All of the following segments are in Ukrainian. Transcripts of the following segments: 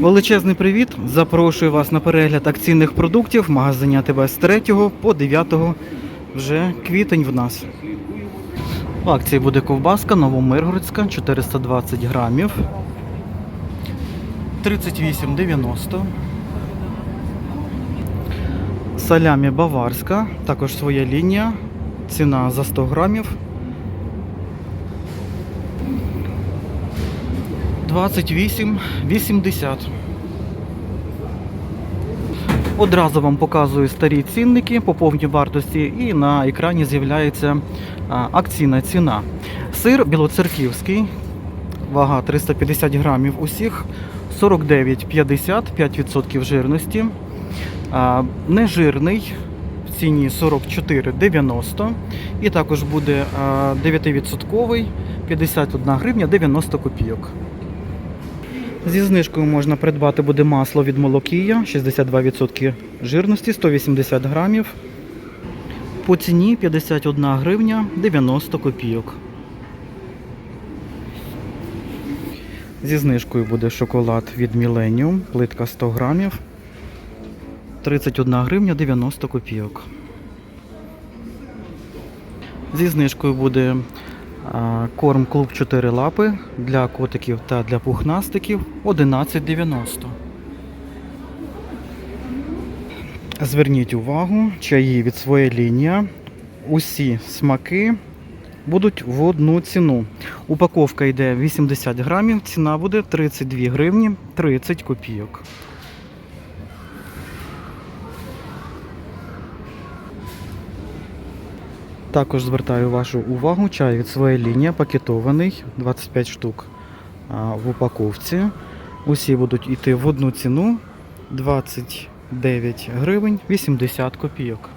Величезний привіт! Запрошую вас на перегляд акційних продуктів в магазині з 3 по 9 вже квітень в нас. В акції буде ковбаска Новомиргородська 420 грамів. 38,90. Салямі баварська, також своя лінія. Ціна за 100 грамів. 28,80. Одразу вам показую старі цінники по повній вартості, і на екрані з'являється акційна ціна. Сир білоцерківський, вага 350 грамів усіх, 49,50, 5% жирності. Нежирний в ціні 44,90. І також буде 9% 51 гривня 90 копійок. Зі знижкою можна придбати буде масло від Молокія, 62% жирності, 180 грамів. По ціні 51 гривня 90 копійок. Зі знижкою буде шоколад від Millennium, плитка 100 грамів, 31 гривня 90 копійок. Зі знижкою буде корм клуб 4 лапи для котиків та для пухнастиків 11,90. Зверніть увагу, чаї від своєї лінії. Усі смаки будуть в одну ціну. Упаковка йде 80 грамів, ціна буде 32 гривні 30 копійок. Також звертаю вашу увагу, чай від своєї лінії пакетований 25 штук в упаковці. Усі будуть йти в одну ціну 29 гривень 80 копійок.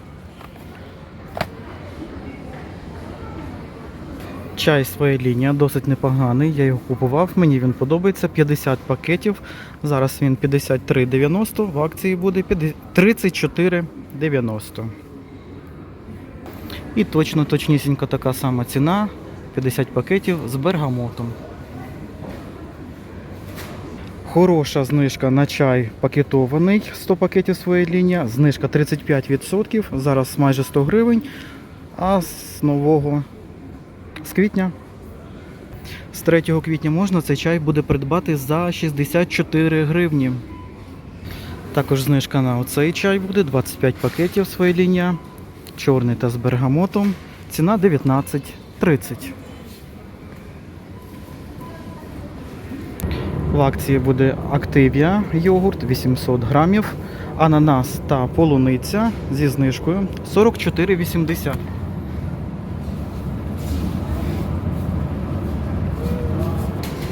Чай своєї лінії досить непоганий. Я його купував, мені він подобається. 50 пакетів. Зараз він 53,90, в акції буде 34,90. І точно точнісінько така сама ціна 50 пакетів з бергамотом. Хороша знижка на чай пакетований 100 пакетів своєї лінії. Знижка 35%, зараз майже 100 гривень. А з нового з квітня. З 3 квітня можна цей чай буде придбати за 64 гривні. Також знижка на оцей чай буде 25 пакетів своєї лінії чорний та з бергамотом. Ціна 19,30. В акції буде Активія йогурт 800 грамів, ананас та полуниця зі знижкою 44,80.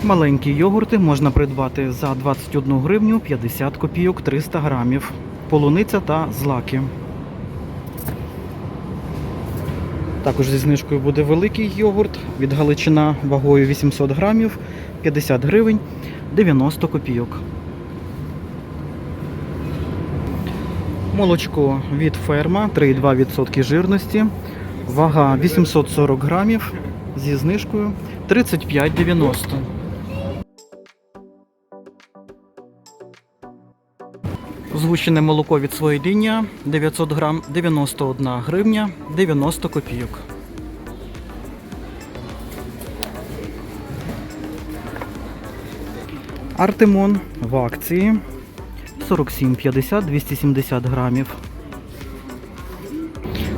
Маленькі йогурти можна придбати за 21 гривню 50 копійок 300 грамів. Полуниця та злаки. Також зі знижкою буде великий йогурт від Галичина вагою 800 грамів, 50 гривень, 90 копійок. Молочко від ферма 3,2% жирності. Вага 840 грамів зі знижкою 35,90. Згущене молоко від своєї лінії 900 грам 91 гривня 90 копійок. Артемон в акції 47,50 270 грамів.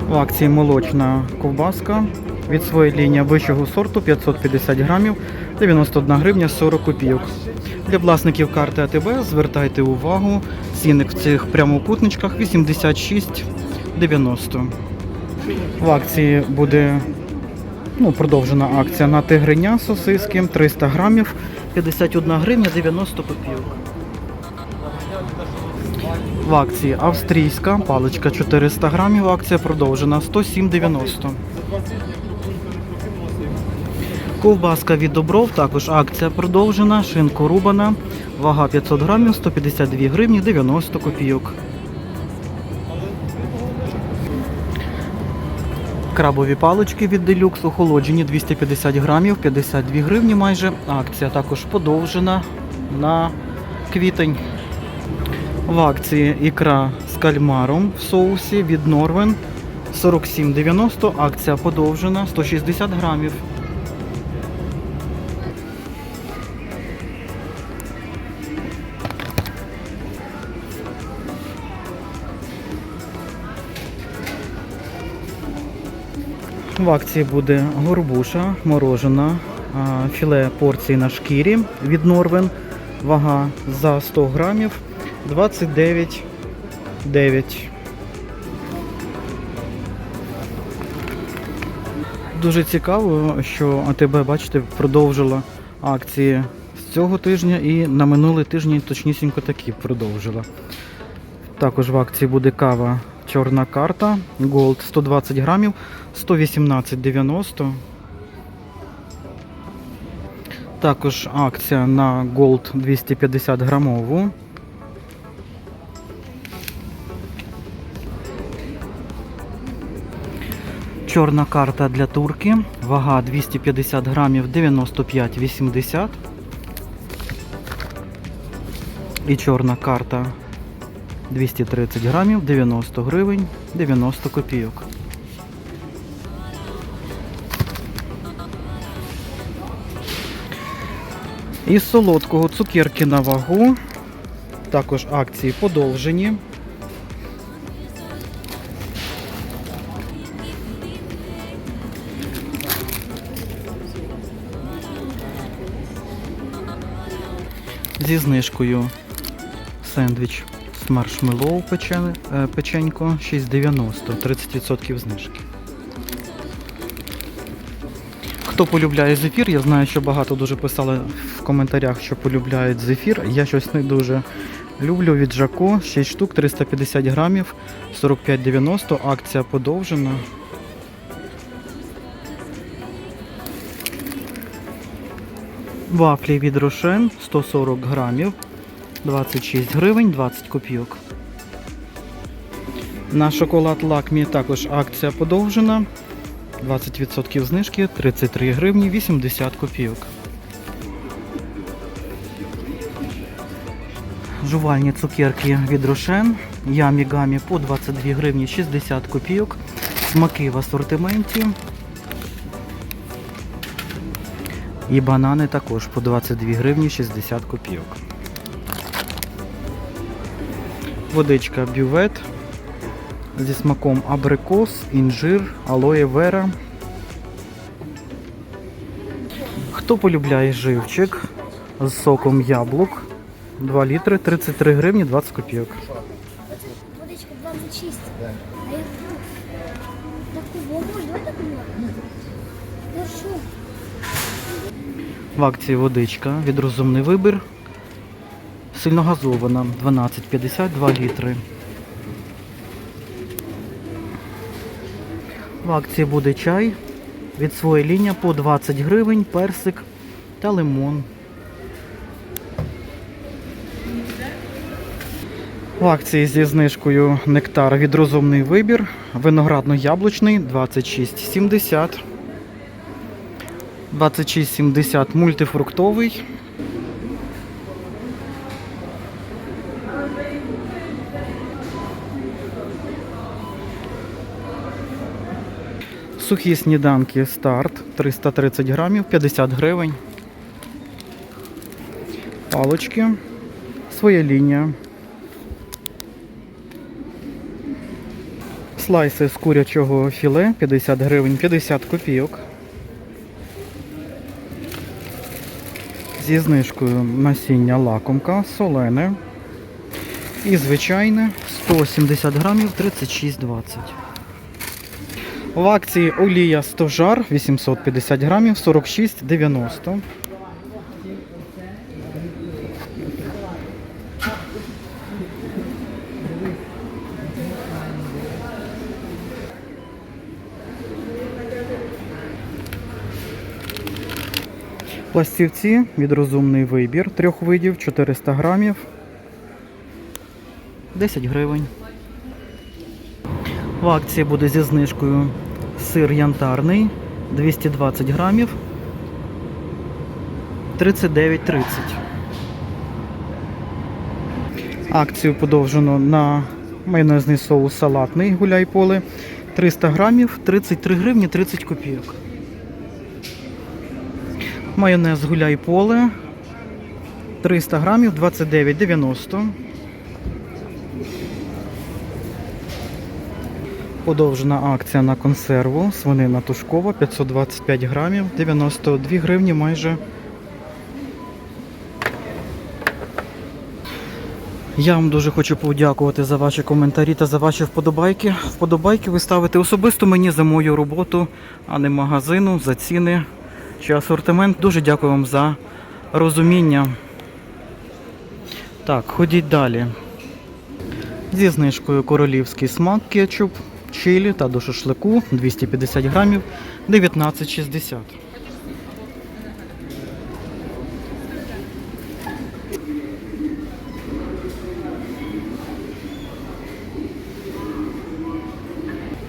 В акції молочна ковбаска від своєї лінії вищого сорту 550 грамів 91 гривня 40 копійок. Для власників карти АТБ звертайте увагу, цінник в цих прямокутничках 86,90. В акції буде ну, продовжена акція на тигриня сосиски 300 грамів 51 гривня 90 копійок. В акції австрійська паличка 400 грамів. Акція продовжена 107,90. Ковбаска від Добров, також акція продовжена, шинко рубана, вага 500 грамів, 152 гривні 90 копійок. Крабові палички від Deluxe охолоджені 250 грамів, 52 гривні майже. Акція також подовжена на квітень. В акції ікра з кальмаром в соусі від Норвен 47,90. Акція подовжена 160 грамів. В акції буде горбуша морожена, філе порції на шкірі від Норвен. Вага за 100 грамів 29,9. Дуже цікаво, що АТБ, бачите, продовжила акції з цього тижня і на минулий тиждень точнісінько такі продовжила. Також в акції буде кава чорна карта Gold 120 грамів 118,90. Також акція на Gold 250 грамову. Чорна карта для турки. Вага 250 грамів 95,80. І чорна карта 230 грамів 90 гривень 90 копійок. Із солодкого цукерки на вагу. Також акції подовжені. Зі знижкою сендвіч з маршмеллоу е, печенько 6,90, 30% знижки. Хто полюбляє зефір, я знаю, що багато дуже писали в коментарях, що полюбляють зефір. Я щось не дуже люблю від Жако, 6 штук, 350 грамів, 45,90, акція подовжена. Вафлі від Рошен 140 грамів, 26 гривень 20 копійок. На шоколад Лакмі також акція подовжена. 20% знижки 33 гривні 80 копійок. Жувальні цукерки від Рошен. Ямі гамі по 22 гривні 60 копійок. Смаки в асортименті. І банани також по 22 гривні 60 копійок. Водичка бювет зі смаком абрикос, інжир, алоє вера. Хто полюбляє живчик з соком яблук? 2 літри, 33 гривні 20 копійок. Водичка 26. А я тут. Таку бомбу, давай таку Хорошо. В акції водичка від розумний вибір. Сильногазована 12,50 2 літри. В акції буде чай від своєї лінії по 20 гривень, персик та лимон. В акції зі знижкою нектар від розумний вибір. Виноградно-яблучний 26,70. 26,70 мультифруктовий. Сухі сніданки старт 330 грамів, 50 гривень. Палочки. Своя лінія. Слайси з курячого філе 50 гривень, 50 копійок. Зі знижкою насіння лакомка, солене. І звичайне 170 грамів 36,20. В акції олія стожар 850 грамів 46,90. Пластівці від розумний вибір трьох видів 400 грамів 10 гривень. В акції буде зі знижкою сир янтарний 220 грамів 39,30. Акцію подовжено на майонезний соус салатний гуляй поле. 300 грамів, 33 гривні 30 копійок. Майонез гуляй поле 300 грамів 29,90. Подовжена акція на консерву. Свинина тушкова 525 грамів, 92 гривні майже. Я вам дуже хочу подякувати за ваші коментарі та за ваші вподобайки. Вподобайки ви ставите особисто мені за мою роботу, а не магазину, за ціни чи асортимент. Дуже дякую вам за розуміння. Так, ходіть далі. Зі знижкою королівський смак кетчуп, чилі та до шашлику 250 грамів 19,60.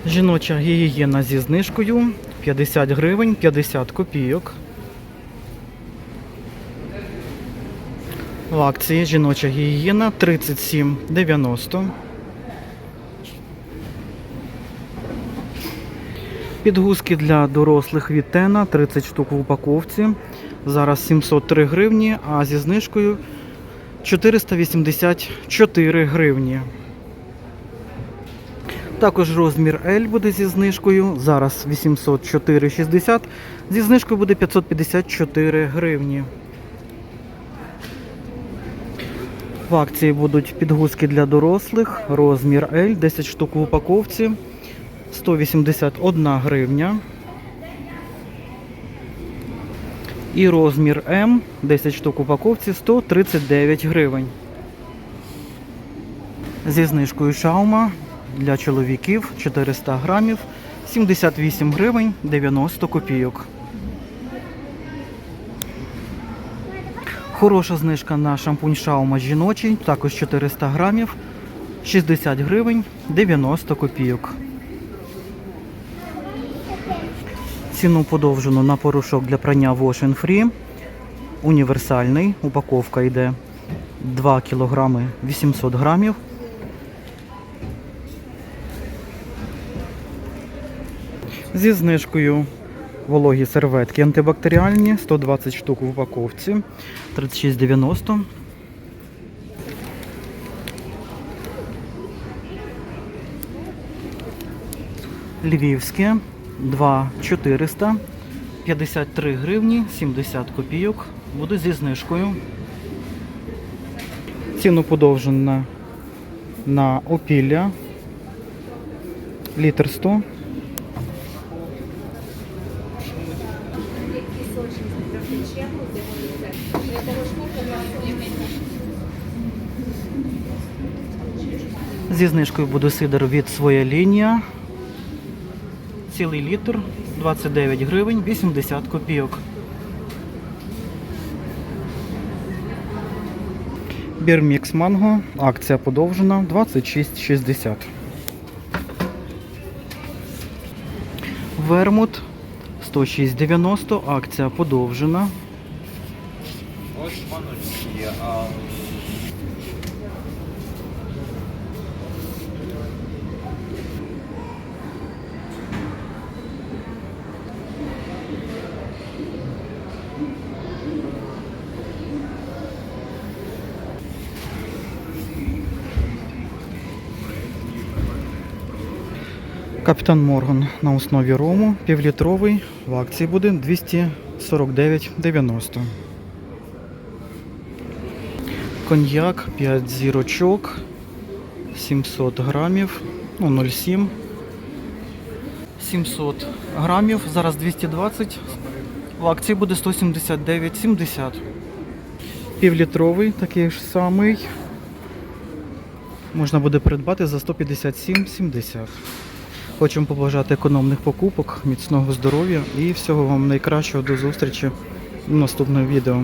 Жіноча гігієна зі знижкою 50 гривень 50 копійок. В акції жіноча гігієна 37,90. Підгузки для дорослих від Тена 30 штук в упаковці. Зараз 703 гривні, а зі знижкою 484 гривні. Також розмір L буде зі знижкою. Зараз 804,60. Зі знижкою буде 554 гривні. В акції будуть підгузки для дорослих. Розмір L, 10 штук в упаковці. 181 гривня. І розмір М, 10 штук упаковці, 139 гривень. Зі знижкою шаума для чоловіків 400 грамів, 78 гривень 90 копійок. Хороша знижка на шампунь шаума жіночий, також 400 грамів, 60 гривень 90 копійок. Ціну подовжено на порошок для прання Wash Free. Універсальний. Упаковка йде 2 кг 800 грамів. Зі знижкою вологі серветки антибактеріальні 120 штук в упаковці 36,90. Львівське 2,400 53 гривні 70 копійок. Буде зі знижкою. Ціну подовжена на опілля. Літр 100. Зі знижкою буде сидр від своя лінія. Цілий літр 29 гривень 80 копійок. Бірмікс манго. Акція подовжена 26,60. Вермут 106,90. Акція подовжена. Ось є, а Капітан Морган на основі рому, півлітровий, в акції буде 249,90. Коньяк 5 зірочок, 700 грамів, ну 0,7. 700 грамів, зараз 220, в акції буде 179,70. Півлітровий такий ж самий. Можна буде придбати за 157,70. Хочемо побажати економних покупок, міцного здоров'я і всього вам найкращого до зустрічі в наступному відео.